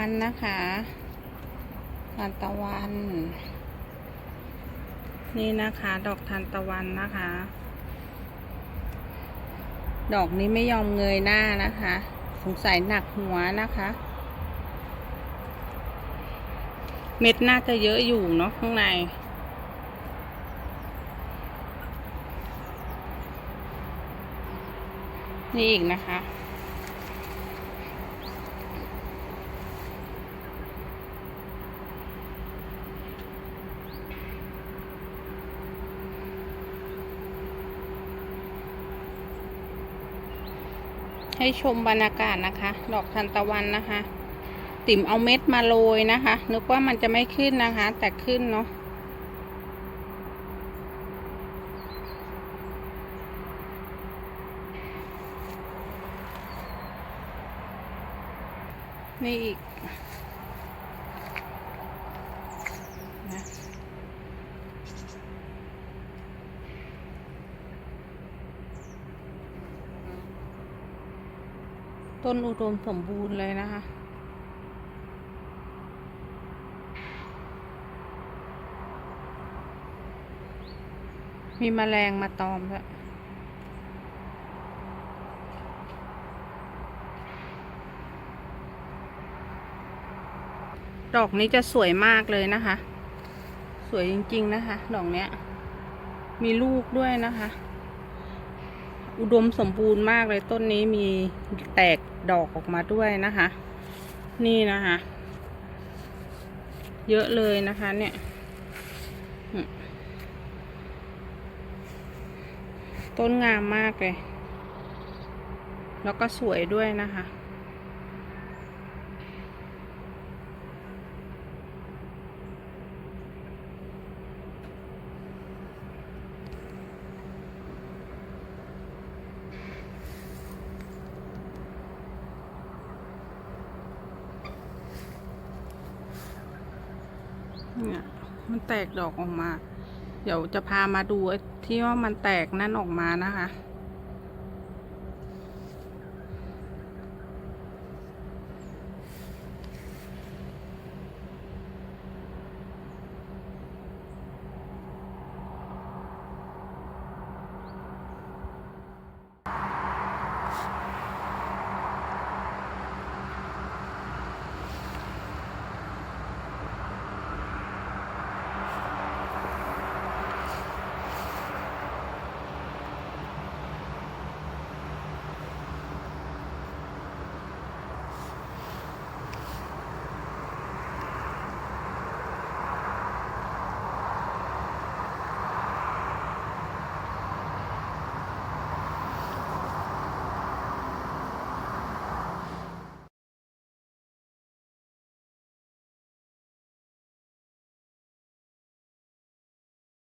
วันนะคะทานตะวัน นี่นะคะ ดอกทานตะวันนะคะ ดอกนี้ไม่ยอมเงยหน้านะคะ สงสัยหนักหัวนะคะ เม็ดน่าจะเยอะอยู่เนาะข้างใน นี่อีกนะคะ ให้ชมบรรยากาศนะคะ ดอกทานตะวันนะคะ ติ๋มเอาเม็ดมาโรยนะคะ นึกว่ามันจะไม่ขึ้นนะคะ แต่ขึ้นเนาะนี่อีก ต้นอุดมสมบูรณ์เลยนะคะ มีแมลงมาตอมด้วยดอกนี้จะสวยมากเลยนะคะ สวยจริง ๆ นะคะ ดอกเนี้ย มีลูกด้วยนะคะ อุดมสมบูรณ์มากเลยต้นนี้มีแตกดอกออกมาด้วยนะคะ นี่นะคะ เยอะเลยนะคะเนี่ยต้นงามมากเลย แล้วก็สวยด้วยนะคะ เนี่ยมันแตกดอกออกมา เดี๋ยวจะพามาดูที่ว่ามันแตกนั่นออกมานะคะ